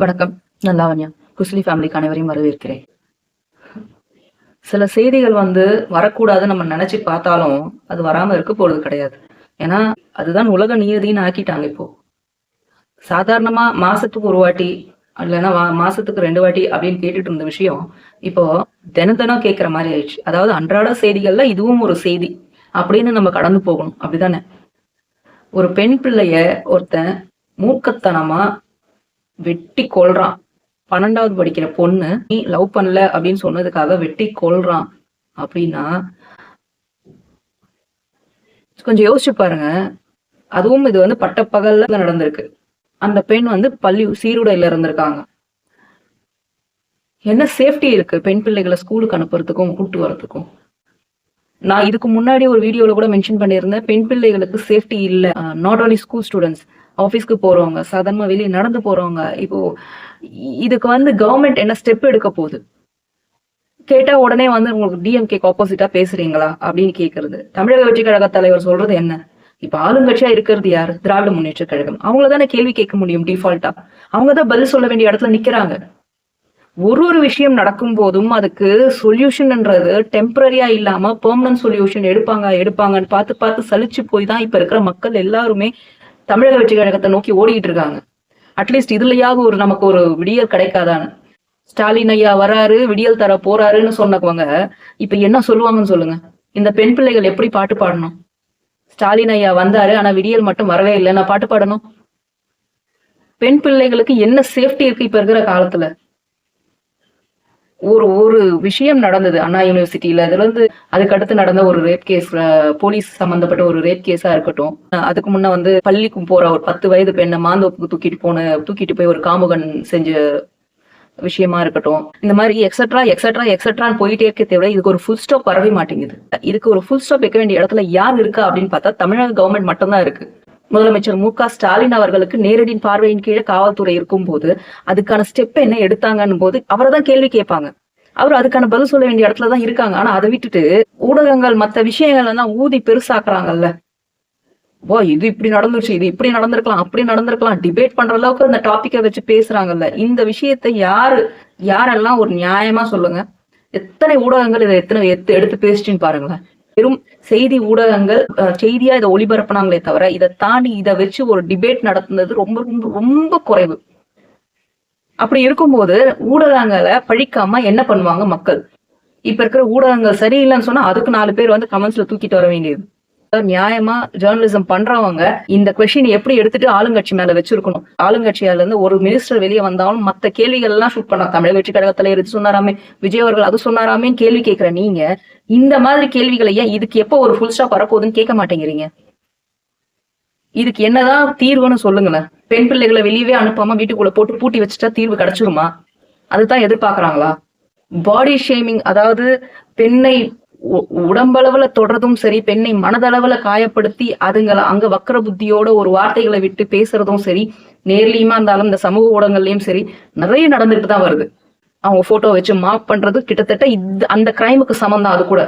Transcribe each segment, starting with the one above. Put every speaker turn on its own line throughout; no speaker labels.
வணக்கம். நான் லாவண்யா குஸ்லி ஃபேமிலிக்கு அனைவரையும் வரவேற்கிறேன். சில செய்திகள் வந்து வரக்கூடாது நம்ம நினைச்சு பார்த்தாலும் அது வராம இருக்க போறது கிடையாது. ஏன்னா அதுதான் உலக நியதின்னு ஆக்கிட்டாங்க இப்போ. சாதாரணமா மாசத்துக்கு ஒரு வாட்டி இல்லைன்னா மாசத்துக்கு ரெண்டு வாட்டி அப்படின்னு கேட்டுட்டு இருந்த விஷயம் இப்போ தினம் தினம் கேட்குற மாதிரி ஆயிடுச்சு. அதாவது அன்றாட செய்திகள்ல இதுவும் ஒரு செய்தி அப்படின்னு நம்ம கடந்து போகணும். அப்படிதானே? ஒரு பெண் பிள்ளைய ஒருத்தன் மூர்க்கத்தனமா வெட்டி கொல்றான். பன்னெண்டாவது படிக்கிற பொண்ணு நீ லவ் பண்ணல அப்படின்னு சொன்னதுக்காக வெட்டி கொல்றான். அப்படின்னா கொஞ்சம் யோசிச்சு பாருங்க. அதுவும் இது வந்து பட்டப்பகல்ல நடந்திருக்கு. அந்த பெண் வந்து பள்ளி சீருடையில இருந்திருக்காங்க. என்ன சேஃப்டி இருக்கு பெண் பிள்ளைகளை ஸ்கூலுக்கு அனுப்புறதுக்கும் கூட்டு வரதுக்கும்? நான் இதுக்கு முன்னாடி ஒரு வீடியோல கூட மென்ஷன் பண்ணியிருந்தேன் பெண் பிள்ளைகளுக்கு சேஃப்டி இல்ல. நாட் ஓன்லி ஸ்கூல் ஸ்டூடெண்ட்ஸ் ஆஃபீஸ்க்கு போறவங்க சாதாரணமா வெளியே நடந்து போறவங்க இப்போ இதுக்கு வந்து கவர்மெண்ட் என்ன ஸ்டெப் எடுக்க போகுது? கேட்டா உடனே வந்து உங்களுக்கு டிஎம்கேக்கு ஆப்போசிட்டா பேசுறீங்களா? அப்படின்னு கேக்குறது. தமிழக வெற்றி கழக தலைவர் சொல்றது என்ன? இப்ப ஆளுங்கட்சியா இருக்கிறது யாரு? திராவிட முன்னேற்ற கழகம். அவங்கள தானே கேள்வி கேட்க முடியும் டிஃபால்ட்டா அவங்க தான் பதில் சொல்ல வேண்டிய இடத்துல நிக்கிறாங்க. ஒரு ஒரு விஷயம் நடக்கும் போதும் அதுக்கு சொல்யூஷன்ன்றது டெம்பரரியா இல்லாம பெர்மனன்ட் சொல்யூஷன் எடுப்பாங்க எடுப்பாங்கன்னு பார்த்து பார்த்து சலிச்சு போய் தான் இப்ப இருக்கிற மக்கள் எல்லாருமே தமிழக வெற்றி கழகத்தை நோக்கி ஓடிட்டு இருக்காங்க. அட்லீஸ்ட் இதுலயாவது ஒரு நமக்கு ஒரு விடியல் கிடைக்காதான்னு. ஸ்டாலின் ஐயா வராரு விடியல் தர போறாருன்னு சொன்னவங்க இப்ப என்ன சொல்லுவாங்கன்னு சொல்லுங்க. இந்த பெண் பிள்ளைகள் எப்படி பாட்டு பாடணும்? ஸ்டாலின் ஐயா வந்தாரு ஆனா விடியல் மட்டும் வரவே இல்லை. நான் பாட்டு பாடணும்? பெண் பிள்ளைகளுக்கு என்ன சேஃப்டி இருக்கு இப்ப இருக்கிற காலத்துல? ஒரு ஒரு விஷயம் நடந்தது. அண்ணா யூனிவர்சிட்டியில அதுல இருந்து அதுக்கு அடுத்து நடந்த ஒரு ரேப் கேஸ் போலீஸ் சம்பந்தப்பட்ட ஒரு ரேப் கேஸா இருக்கட்டும். அதுக்கு முன்ன வந்து பள்ளிக்கு போற ஒரு பத்து வயது பெண்ணை மாந்தோப்புக்கு தூக்கிட்டு போன தூக்கிட்டு போய் ஒரு காமுகன் செஞ்ச விஷயமா இருக்கட்டும். இந்த மாதிரி எக்ஸட்ரா எக்ஸட்ரா எக்ஸட்ரான்னு போயிட்டே இருக்கே தேவை இதுக்கு ஒரு ஃபுல் ஸ்டாப் வரவே மாட்டேங்குது. இதுக்கு ஒரு ஃபுல் ஸ்டாப் வைக்க வேண்டிய இடத்துல யார் இருக்கா அப்படின்னு பார்த்தா தமிழக கவர்மெண்ட் மட்டும்தான் இருக்கு. முதலமைச்சர் மு க ஸ்டாலின் அவர்களுக்கு நேரடி பார்வையின் கீழே காவல்துறை இருக்கும் போது அதுக்கான ஸ்டெப் என்ன எடுத்தாங்கன்னு போது அவரை தான் கேள்வி கேட்பாங்க. அவர் அதுக்கான பதில் சொல்ல வேண்டிய இடத்துல தான் இருக்காங்க. ஆனா அதை விட்டுட்டு ஊடகங்கள் மத்த விஷயங்கள் எல்லாம் ஊதி பெருசாக்குறாங்கல்ல. ஓ இது இப்படி நடந்துருச்சு இது இப்படி நடந்திருக்கலாம் அப்படி நடந்திருக்கலாம் டிபேட் பண்ற அளவுக்கு அந்த டாபிக்கை வச்சு பேசுறாங்கல்ல. இந்த விஷயத்தை யாரு யாரெல்லாம் ஒரு நியாயமா சொல்லுங்க? எத்தனை ஊடகங்கள் இதை எத்தனை எடுத்து எடுத்து பாருங்களேன். வெறும் செய்தி ஊடகங்கள் செய்தியா இதை ஒளிபரப்புனாங்களே தவிர இதை தாண்டி இதை வச்சு ஒரு டிபேட் நடத்துனது ரொம்ப ரொம்ப ரொம்ப குறைவு. அப்படி இருக்கும்போது ஊடகங்களை பழிக்காம என்ன பண்ணுவாங்க மக்கள்? இப்ப இருக்கிற ஊடகங்கள் சரியில்லைன்னு சொன்னா அதுக்கு நாலு பேர் வந்து கமெண்ட்ஸ்ல தூக்கிட்டு வர வேண்டியது. நியாயமா ஜேர்னலிசம் பண்றவங்க இந்த கொஸ்டின் எப்படி எடுத்துட்டு ஆளுங்கட்சி மேல வச்சிருக்கணும்? ஆளுங்கட்சியால இருந்து ஒரு மினிஸ்டர் வெளியே வந்தாலும் மத்த கேள்விகள் எல்லாம் ஷூட் பண்ணலாம் தமிழக வெற்றி கழகத்துல இருந்து சொன்னாராமே? விஜய் அவர்கள் அது சொன்னாராமே? கேள்வி கேட்கிற நீங்க இந்த மாதிரி கேள்விகளை ஏன் இதுக்கு எப்போ ஒரு ஃபுல் ஸ்டாப் வரப்போகுதுன்னு கேட்க மாட்டேங்கிறீங்க? இதுக்கு என்னதான் தீர்வுன்னு சொல்லுங்களேன். பெண் பிள்ளைகளை வெளியவே அனுப்பாம வீட்டுக்குள்ள போட்டு பூட்டி வச்சுட்டா தீர்வு கிடைச்சிருமா? அதுதான் எதிர்பார்க்கறாங்களா? பாடி ஷேமிங் அதாவது பெண்ணை உடம்பளவுல தொடர்றதும் சரி பெண்ணை மனதளவுல காயப்படுத்தி அதுங்களை அங்க வக்கர புத்தியோட ஒரு வார்த்தைகளை விட்டு பேசுறதும் சரி நேர்லயுமா இருந்தாலும் இந்த சமூக ஊடகங்கள்லயும் சரி நிறைய நடந்துட்டு தான் வருது. அவங்க போட்டோ வச்சு மாப் பண்றது கிட்டத்தட்ட இது அந்த கிரைமுக்கு சமம் தான் அது கூட.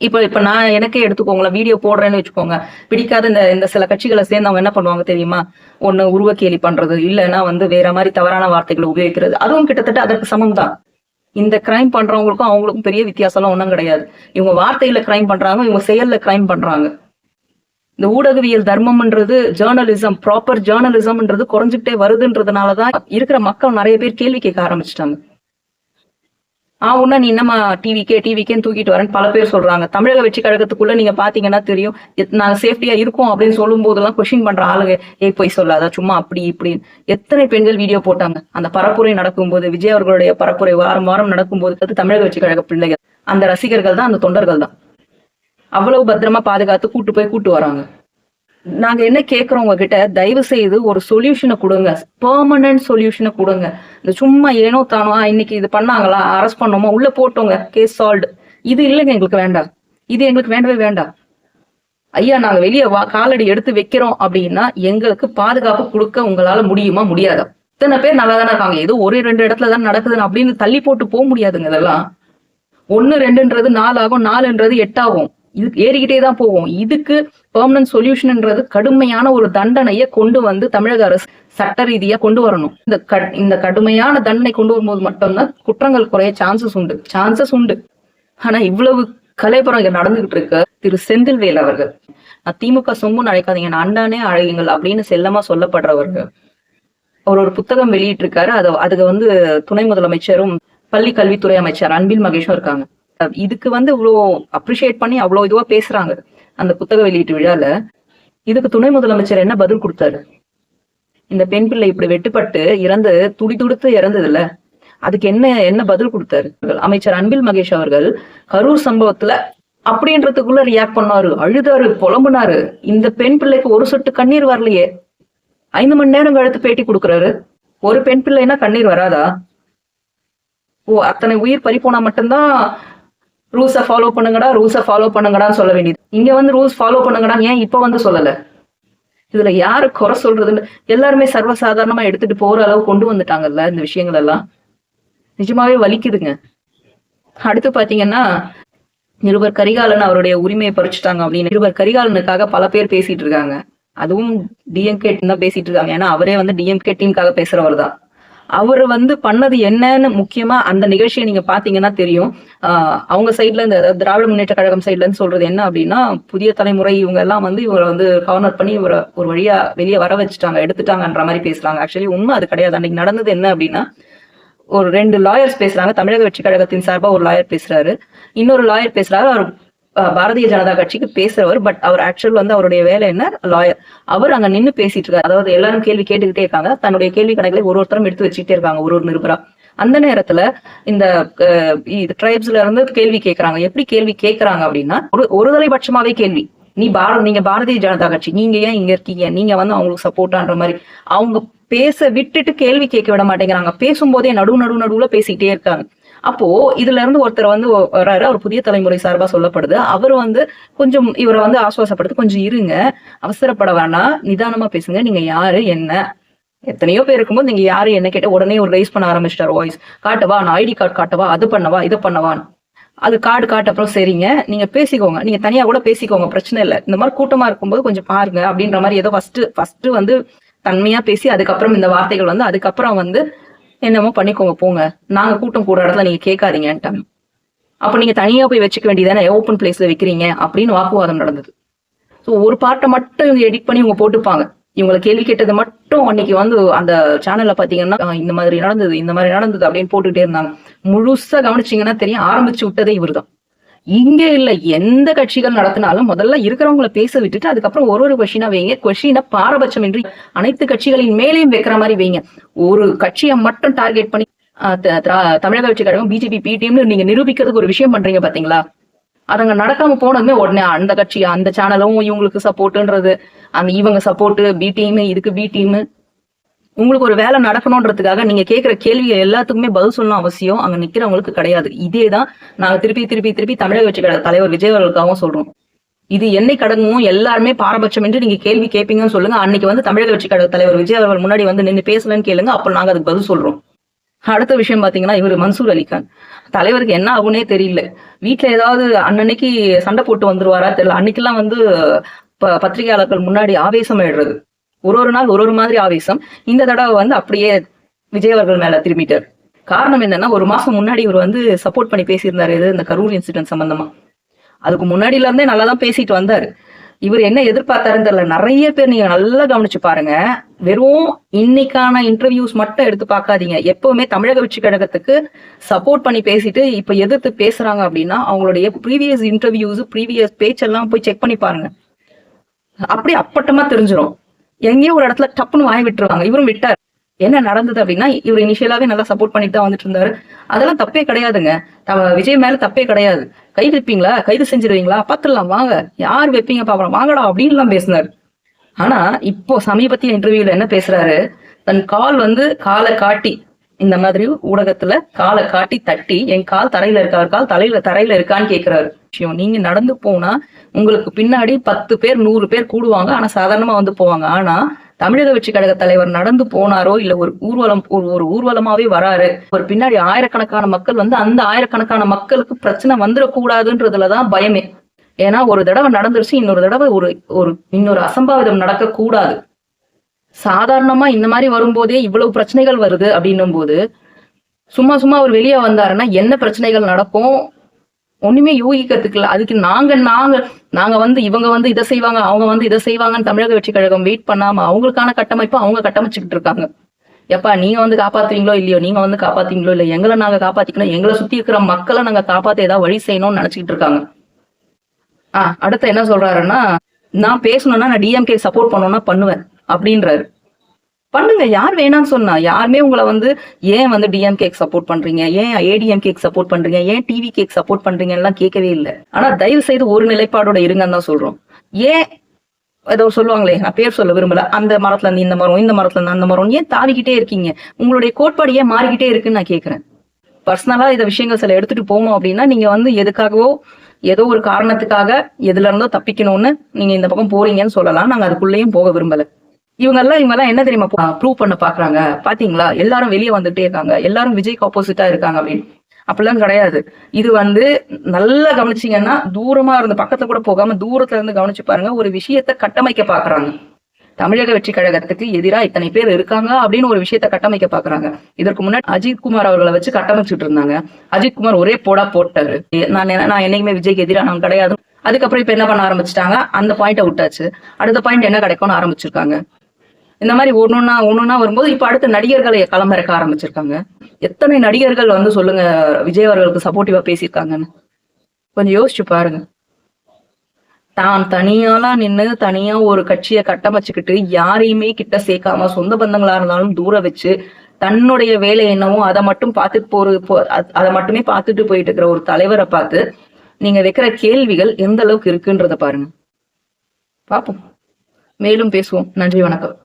இப்ப இப்ப நான் எனக்கே எடுத்துக்கோங்களேன் வீடியோ போடுறேன்னு வச்சுக்கோங்க. பிடிக்காத இந்த இந்த சில கட்சிகளை சேர்ந்து அவங்க என்ன பண்ணுவாங்க தெரியுமா? ஒண்ணு கேலி பண்றது இல்லைன்னா வந்து வேற மாதிரி தவறான வார்த்தைகளை உபயோகிக்கிறது அதுவும் கிட்டத்தட்ட அதற்கு சமம் தான் இந்த கிரைம் பண்றவங்களுக்கும் அவங்களுக்கும் பெரிய வித்தியாசம்லாம் ஒன்றும் கிடையாது. இவங்க வார்த்தையில கிரைம் பண்றாங்க இவங்க செயல்ல கிரைம் பண்றாங்க. இந்த ஊடகவியல் தர்மம்ன்றது ஜேர்னலிசம் ப்ராப்பர் ஜேர்னலிசம்ன்றது குறைஞ்சிக்கிட்டே வருதுன்றதுனாலதான் இருக்கிற மக்கள் நிறைய பேர் கேள்வி கேட்க ஆரம்பிச்சிட்டாங்க. ஆ உன்னா நீ என்னம்மா டிவிக்கே டிவிக்கேன்னு தூக்கிட்டு வரேன்னு பல பேர் சொல்றாங்க. தமிழக வெற்றி கழகத்துக்குள்ள நீங்க பாத்தீங்கன்னா தெரியும் நாங்க சேஃப்டியா இருக்கோம் அப்படின்னு சொல்லும் போதெல்லாம் கொஸ்டின் பண்ற ஆளுங்க ஏய் போய் சொல்லாத சும்மா அப்படி இப்படின்னு. எத்தனை பெண்கள் வீடியோ போட்டாங்க? அந்த பரப்புரை நடக்கும்போது விஜய் அவர்களுடைய பரப்புரை வாரம் வாரம் நடக்கும்போது அது தமிழக வெற்றி கழக பிள்ளைகள். அந்த ரசிகர்கள் தான் அந்த தொண்டர்கள் தான். அவ்வளவு பத்திரமா பாதுகாத்து கூட்டு போய் கூட்டு வராங்க. நாங்க என்ன கேட்கறோம் உங்ககிட்ட தயவு செய்து ஒரு சொல்யூஷனை கொடுங்க. பெர்மனன்ட் சொல்யூஷனை கொடுங்க. இந்த சும்மா ஏனோ தானோ இன்னைக்கு இது பண்ணாங்களா? அரெஸ்ட் பண்ணோமா உள்ள போட்டோங்க. கேஸ் சால்வ்டு இது இல்லைங்க எங்களுக்கு வேண்டாம். இது எங்களுக்கு வேண்டவே வேண்டாம். ஐயா நாங்க வெளியே வா காலடி எடுத்து வைக்கிறோம் அப்படின்னா எங்களுக்கு பாதுகாப்பு கொடுக்க உங்களால முடியுமா? முடியாதா? இத்தனை பேர் நல்லா தானே இருக்காங்க. ஏதோ ஒரு ரெண்டு இடத்துல தான் நடக்குதுன்னு அப்படின்னு தள்ளி போட்டு போக முடியாதுங்க இதெல்லாம். ஒன்னு ரெண்டுன்றது நாலு ஆகும் நாலுன்றது எட்டாகும். இது ஏறிக்கிட்டே தான் போகும் இதுக்கு பெர்மனன்ட் சொல்யூஷன்ன்றது கடுமையான ஒரு தண்டனையை கொண்டு வந்து தமிழக அரசு சட்ட ரீதியா கொண்டு வரணும். இந்த கட்- இந்த கடுமையான தண்டனை கொண்டு வரும்போது மட்டும்தான் குற்றங்கள் குறைய சான்சஸ் உண்டு. சான்சஸ் உண்டு. ஆனா இவ்வளவு கலைபுரம் இங்க நடந்துகிட்டு இருக்கு. திரு செந்தில்வேல் அவர்கள் நான் திமுக சொம்புன்னு அழைக்காதீங்க. நான் அண்டானே அழகிங்கள் அப்படின்னு செல்லமா சொல்லப்படுறவர்கள். அவர் ஒரு புத்தகம் வெளியிட்டிருக்காரு. அதை அதுக்கு வந்து துணை முதலமைச்சரும் பள்ளி கல்வித்துறை அமைச்சர் அன்பில் மகேஷும் இருக்காங்க. இதுக்கு வந்து இவ்வளோ அப்ரிஷியேட் பண்ணி அவ்வளோ இதுவா பேசுறாங்க அந்த புத்தக வெளியீட்டு விழால. இதுக்கு துணை முதலமைச்சர் என்ன பதில் கொடுத்தாரு? இந்த பெண் பிள்ளை இப்படி வெட்டுப்பட்டு இறந்து துடி துடித்து இறந்ததுல அதுக்கு என்ன என்ன பதில் கொடுத்தாரு? அமைச்சர் அன்பில் மகேஷ் அவர்கள் கரூர் சம்பவத்துல அப்படின்றதுக்குள்ள ரியாக்ட் பண்ணாரு அழுதாரு புலம்புனாரு. இந்த பெண் பிள்ளைக்கு ஒரு சொட்டு கண்ணீர் வரலையே. ஐந்து மணி நேரம் கழுத்து பேட்டி கொடுக்குறாரு. ஒரு பெண் பிள்ளைன்னா கண்ணீர் வராதா? ஓ அத்தனை உயிர் பறி போனா மட்டும்தான் ரூல்ஸை ஃபாலோ பண்ணுங்கடா ரூல்ஸை ஃபாலோ பண்ணுங்கடான்னு சொல்ல வேண்டியது. இங்கே வந்து ரூல்ஸ் ஃபாலோ பண்ணுங்கடா ஏன் இப்போ வந்து சொல்லலை? இதுல யாரு குறை சொல்றதுன்னு எல்லாருமே சர்வசாதாரணமா எடுத்துட்டு போற அளவு கொண்டு வந்துட்டாங்கல்ல இந்த விஷயங்கள் எல்லாம். நிஜமாவே வலிக்குதுங்க. அடுத்து பாத்தீங்கன்னா நிருபர் கரிகாலன் அவருடைய உரிமையை பறிச்சுட்டாங்க அப்படின்னு. நிருபர் கரிகாலனுக்காக பல பேர் பேசிட்டு இருக்காங்க. அதுவும் டிஎம்கே தான் பேசிட்டு இருக்காங்க. ஏன்னா அவரே வந்து டிஎம்கே டீமுக்காக பேசுறவர் தான் அவர் வந்து பண்ணது என்னன்னு முக்கியமா அந்த நிகழ்ச்சியை நீங்க பாத்தீங்கன்னா தெரியும். அவங்க சைட்ல இந்த திராவிட முன்னேற்ற கழகம் சைட்ல இருந்து சொல்றது என்ன அப்படின்னா புதிய தலைமுறை இவங்க எல்லாம் வந்து இவரை வந்து கவர்னர் பண்ணி இவரை ஒரு வழியா வெளியே வர வச்சுட்டாங்க எடுத்துட்டாங்கன்ற மாதிரி பேசுறாங்க. ஆக்சுவலி உண்மை அது கிடையாது. அன்னைக்கு நடந்தது என்ன அப்படின்னா ஒரு ரெண்டு லாயர்ஸ் பேசுறாங்க. தமிழக வெற்றி கழகத்தின் சார்பா ஒரு லாயர் பேசுறாரு. இன்னொரு லாயர் பேசுறாரு. அவர் பாரதிய ஜனதா கட்சிக்கு பேசுறவர் பட் அவர் ஆக்சுவல் வந்து அவருடைய வேலை என்ன? லாயர் அவர் அங்க நின்னு பேசிட்டு இருக்காரு அதாவது எல்லாரும் கேள்வி கேட்டுக்கிட்டே இருக்காங்க. தன்னுடைய கேள்வி கணக்குகளை ஒரு ஒருத்தரும் எடுத்து வச்சுக்கிட்டே இருக்காங்க ஒரு ஒரு நிருபரா. அந்த நேரத்துல இந்த இது ட்ரைப்ஸ்ல இருந்து கேள்வி கேட்கறாங்க எப்படி கேள்வி கேட்கறாங்க அப்படின்னா ஒரு ஒருதலை பட்சமாவே கேள்வி. நீ பாரத நீங்க பாரதிய ஜனதா கட்சி நீங்க ஏன் இங்க இருக்கீங்க? நீங்க வந்து அவங்களுக்கு சப்போர்ட்டான்ற மாதிரி. அவங்க பேச விட்டுட்டு கேள்வி கேட்க விட மாட்டேங்கிறாங்க. பேசும்போதே நடு நடு நடுவுல பேசிக்கிட்டே இருக்காங்க. அப்போ இதுல இருந்து ஒருத்தர் வந்து வராரு அவர் புதிய தலைமுறை சார்பா சொல்லப்படுது. அவர் வந்து கொஞ்சம் இவரை வந்து ஆசுவாசப்படுத்து கொஞ்சம் இருங்க. அவசரப்பட வேணாம். நிதானமா பேசுங்க. நீங்க யாரு என்ன? எத்தனையோ பேர் இருக்கும்போது நீங்க யாரு என்ன கேட்ட உடனே ஒரு ரைஸ் பண்ண ஆரம்பிச்சிட்டார். வாய்ஸ் காட்டவா? நான் ஐடி கார்டு காட்டவா? அது பண்ணவா? இது பண்ணவான்னு. அது கார்டு காட்ட அப்புறம் சரிங்க. நீங்க பேசிக்கோங்க. நீங்க தனியா கூட பேசிக்கோங்க. பிரச்சனை இல்லை. இந்த மாதிரி கூட்டமா இருக்கும்போது கொஞ்சம் பாருங்க அப்படின்ற மாதிரி ஏதோ ஃபர்ஸ்ட் ஃபர்ஸ்ட் வந்து தன்மையா பேசி அதுக்கப்புறம் இந்த வார்த்தைகள் வந்து அதுக்கப்புறம் வந்து என்னமோ பண்ணிக்கோங்க போங்க. நாங்க கூட்டம் கூட இடத்துல நீங்க கேட்காதீங்கன்ட்டாங்க. அப்ப நீங்க தனியா போய் வச்சுக்க வேண்டியதானே? ஓப்பன் பிளேஸ்ல வைக்கிறீங்க அப்படின்னு வாக்குவாதம் நடந்தது. ஸோ ஒரு பாட்டை மட்டும் இவங்க எடிட் பண்ணி இவங்க போட்டுப்பாங்க. இவங்களை கேள்வி கேட்டது மட்டும் அன்னைக்கு வந்து அந்த சேனல்ல பாத்தீங்கன்னா இந்த மாதிரி நடந்தது இந்த மாதிரி நடந்தது அப்படின்னு போட்டுட்டே இருந்தாங்க. முழுசா கவனிச்சீங்கன்னா தெரியும் ஆரம்பிச்சு விட்டதே இவர்தான். இங்க இல்ல எந்த கட்சிகள் நடத்தினாலும் முதல்ல இருக்கிறவங்கள பேச விட்டுட்டு அதுக்கப்புறம் ஒரு ஒரு கொஷினா வைங்க. கொஷினை பாரபட்சம் என்று அனைத்து கட்சிகளின் மேலேயும் வைக்கிற மாதிரி வைங்க. ஒரு கட்சியை மட்டும் டார்கெட் பண்ணி தமிழக கட்சி கழகம் பிஜேபி பிடிஎம்னு நீங்க நிரூபிக்கிறதுக்கு ஒரு விஷயம் பண்றீங்க பாத்தீங்களா? அதங்க நடக்காம போனதுமே உடனே அந்த கட்சி அந்த சேனலும் இவங்களுக்கு சப்போர்ட்ன்றது அந்த இவங்க சப்போர்ட் பி டீம் இதுக்கு பி டீம் உங்களுக்கு ஒரு வேலை நடக்கணுன்றதுக்காக நீங்க கேட்கிற கேள்வி எல்லாத்துக்குமே பதில் சொல்லணும் அவசியம். அங்க நிக்கிறவங்களுக்கு கிடையாது. இதே தான் நாங்க திருப்பி திருப்பி திருப்பி தமிழக கட்சி தலைவர் விஜய் அவர்களுக்காகவும் சொல்றோம். இது என்னை கடங்குமோ எல்லாருமே பாரபட்சம் என்று நீங்க கேள்வி கேட்பீங்கன்னு சொல்லுங்க. அன்னைக்கு வந்து தமிழக கட்சி கழக தலைவர் விஜய் அவர்கள் முன்னாடி வந்து நின்று பேசலன்னு கேளுங்க. அப்ப நாங்க அதுக்கு பதில் சொல்றோம். அடுத்த விஷயம் பாத்தீங்கன்னா இவர் மன்சூர் அலிகான். தலைவருக்கு என்ன ஆகுனே தெரியல. வீட்டுல ஏதாவது அன்னன்னைக்கு சண்டை போட்டு வந்துருவாரா தெரியல. அன்னைக்கெல்லாம் வந்து ப- பத்திரிகையாளர்கள் முன்னாடி ஆவேசம் ஆயிடுறது ஒரு ஒரு நாள் ஒரு ஒரு மாதிரி ஆவேசம். இந்த தடவை வந்து அப்படியே விஜய் அவர்கள் மேல திரும்பிட்டார். காரணம் என்னன்னா ஒரு மாசம் முன்னாடி இவர் வந்து சப்போர்ட் பண்ணி பேசியிருந்தாரு இது இந்த கரூர் இன்சிடென்ட் சம்பந்தமா. அதுக்கு முன்னாடில இருந்தே நல்லா தான் பேசிட்டு வந்தாரு. இவர் என்ன எதிர்பார்த்தாருன்னு தெரியல. நிறைய பேர் நீங்க நல்லா கவனிச்சு பாருங்க. வெறும் இன்னைக்கான இன்டர்வியூஸ் மட்டும் எடுத்து பார்க்காதீங்க. எப்பவுமே தமிழக வெற்றி கழகத்துக்கு சப்போர்ட் பண்ணி பேசிட்டு இப்ப எதிர்த்து பேசுறாங்க அப்படின்னா அவங்களுடைய ப்ரீவியஸ் இன்டர்வியூஸ் ப்ரீவியஸ் பேச்செல்லாம் போய் செக் பண்ணி பாருங்க. அப்படி அப்பட்டமா தெரிஞ்சிடும் எங்கேயோ ஒரு இடத்துல டப்புன்னு வாங்கி விட்டுருவாங்க. இவரும் விட்டார். என்ன நடந்தது அப்படின்னா இவர் இனிஷியலாவே நல்லா சப்போர்ட் பண்ணிட்டு தான் வந்துட்டு இருந்தாரு அதெல்லாம் தப்பே கிடையாதுங்க. விஜய் மேல தப்பே கிடையாது. கைது வைப்பீங்களா? கைது செஞ்சிருவீங்களா? பாத்துடலாம் வாங்க. யார் வைப்பீங்க பாப்பலாம் வாங்கடா அப்படின்லாம் பேசினாரு. ஆனா இப்போ சமீபத்திய இன்டர்வியூல என்ன பேசுறாரு? தன் கால் வந்து காலை காட்டி இந்த மாதிரி ஊடகத்துல காலை காட்டி தட்டி என் கால் தரையில இருக்கா ஒரு கால் தலையில தரையில இருக்கான்னு கேக்குறாரு. விஷயம் நீங்க நடந்து போனா உங்களுக்கு பின்னாடி பத்து பேர் நூறு பேர் கூடுவாங்க. ஆனா சாதாரணமா வந்து போவாங்க. ஆனா தமிழக வெற்றி கழக தலைவர் நடந்து போனாரோ இல்ல ஒரு ஊர்வலம் ஒரு ஒரு ஊர்வலமாவே வராரு. ஒரு பின்னாடி ஆயிரக்கணக்கான மக்கள் வந்து அந்த ஆயிரக்கணக்கான மக்களுக்கு பிரச்சனை வந்துடக்கூடாதுன்றதுலதான் பயமே. ஏன்னா ஒரு தடவை நடந்துருச்சு இன்னொரு தடவை ஒரு ஒரு இன்னொரு அசம்பாவிதம் நடக்க கூடாது சாதாரணமா இந்த மாதிரி வரும்போதே இவ்வளவு பிரச்சனைகள் வருது அப்படின்னும் போது சும்மா சும்மா அவர் வெளியே வந்தாருன்னா என்ன பிரச்சனைகள் நடக்கும்? ஒண்ணுமே யூகிக்கிறதுக்குல அதுக்கு நாங்க நாங்க நாங்க வந்து இவங்க வந்து இதை செய்வாங்க அவங்க வந்து இதை செய்வாங்கன்னு தமிழக வெற்றி கழகம் வெயிட் பண்ணாம அவங்களுக்கான கட்டமைப்பை அவங்க கட்டமைச்சுக்கிட்டு இருக்காங்க. எப்பா நீங்க வந்து காப்பாத்துவீங்களோ இல்லையோ நீங்க வந்து காப்பாத்தீங்களோ இல்ல எங்களை நாங்க காப்பாத்திக்கணும் எங்களை சுத்தி இருக்கிற மக்களை நாங்க காப்பாத்த ஏதாவது வழி செய்யணும்னு நினைச்சுக்கிட்டு இருக்காங்க. ஆஹ் அடுத்து என்ன சொல்றாருன்னா நான் பேசணும்னா நான் டிஎம்கே சப்போர்ட் பண்ணோம்னா பண்ணுவேன். அப்படின்றாரு. பண்ணுங்க யார் வேணாம்னு சொன்னா யாருமே உங்களை வந்து ஏன் வந்து டிஎம்கேக்கு சப்போர்ட் பண்றீங்க? ஏன் ஏடிஎம்கேக்கு சப்போர்ட் பண்றீங்க? ஏன் டிவி கேக் சப்போர்ட் பண்றீங்கன்னு எல்லாம் கேட்கவே இல்லை. ஆனா தயவு செய்து ஒரு நிலைப்பாடோட இருங்கன்னு தான் சொல்றோம். ஏன் ஏதோ சொல்லுவாங்களே நான் பேர் சொல்ல விரும்பல. அந்த மரத்துல இருந்து இந்த மரம் இந்த மரத்துல இருந்து அந்த மரம். ஏன் தாவிக்கிட்டே இருக்கீங்க? உங்களுடைய கோட்பாடு ஏன் மாறிக்கிட்டே இருக்குன்னு நான் கேக்குறேன் பர்சனலா இந்த விஷயங்கள் சில எடுத்துட்டு போகணும் அப்படின்னா நீங்க வந்து எதுக்காகவோ ஏதோ ஒரு காரணத்துக்காக எதுல இருந்தோ தப்பிக்கணும்னு நீங்க இந்த பக்கம் போறீங்கன்னு சொல்லலாம். நாங்க அதுக்குள்ளேயும் போக விரும்பல. இவங்க எல்லாம் இவங்க எல்லாம் என்ன தெரியுமா ப்ரூவ் பண்ண பாக்குறாங்க. பாத்தீங்களா? எல்லாரும் வெளியே வந்துட்டே இருக்காங்க. எல்லாரும் விஜய்க்கு ஆப்போசிட்டா இருக்காங்க அப்படின்னு. அப்படிலாம் கிடையாது. இது வந்து நல்லா கவனிச்சீங்கன்னா தூரமா இருந்து பக்கத்துல கூட போகாம தூரத்துல இருந்து கவனிச்சு பாருங்க. ஒரு விஷயத்த கட்டமைக்க பாக்குறாங்க. தமிழக வெற்றி கழகத்துக்கு எதிரா இத்தனை பேர் இருக்காங்க அப்படின்னு ஒரு விஷயத்த கட்டமைக்க பாக்குறாங்க. இதற்கு முன்னாடி அஜித் குமார் அவர்களை வச்சு கட்டமைச்சிட்டு இருந்தாங்க. அஜித் குமார் ஒரே போடா போட்டாரு. நான் நான் என்னைக்குமே விஜய்க்கு எதிரானவன் கிடையாது. அதுக்கப்புறம் இப்ப என்ன பண்ண ஆரம்பிச்சிட்டாங்க? அந்த பாயிண்ட விட்டாச்சு. அடுத்த பாயிண்ட் என்ன கிடைக்கும்னு ஆரம்பிச்சிருக்காங்க. இந்த மாதிரி ஒன்னொன்னா ஒன்னொன்னா வரும்போது இப்ப அடுத்த நடிகர்களை களமிறக்க ஆரம்பிச்சிருக்காங்க. எத்தனை நடிகர்கள் வந்து சொல்லுங்க விஜய் அவர்களுக்கு சப்போர்ட்டிவா பேசியிருக்காங்கன்னு? கொஞ்சம் யோசிச்சு பாருங்க. தான் தனியாலாம் நின்று தனியா ஒரு கட்சியை கட்டமைச்சுக்கிட்டு யாரையுமே கிட்ட சேர்க்காம சொந்த பந்தங்களா இருந்தாலும் தூர வச்சு தன்னுடைய வேலை என்னவோ அதை மட்டும் பார்த்துட்டு போற போ- அதை மட்டுமே பார்த்துட்டு போயிட்டு இருக்கிற ஒரு தலைவரை பார்த்து நீங்க வைக்கிற கேள்விகள் எந்த அளவுக்கு இருக்குன்றத பாருங்க. பார்ப்போம். மேலும் பேசுவோம். நன்றி வணக்கம்.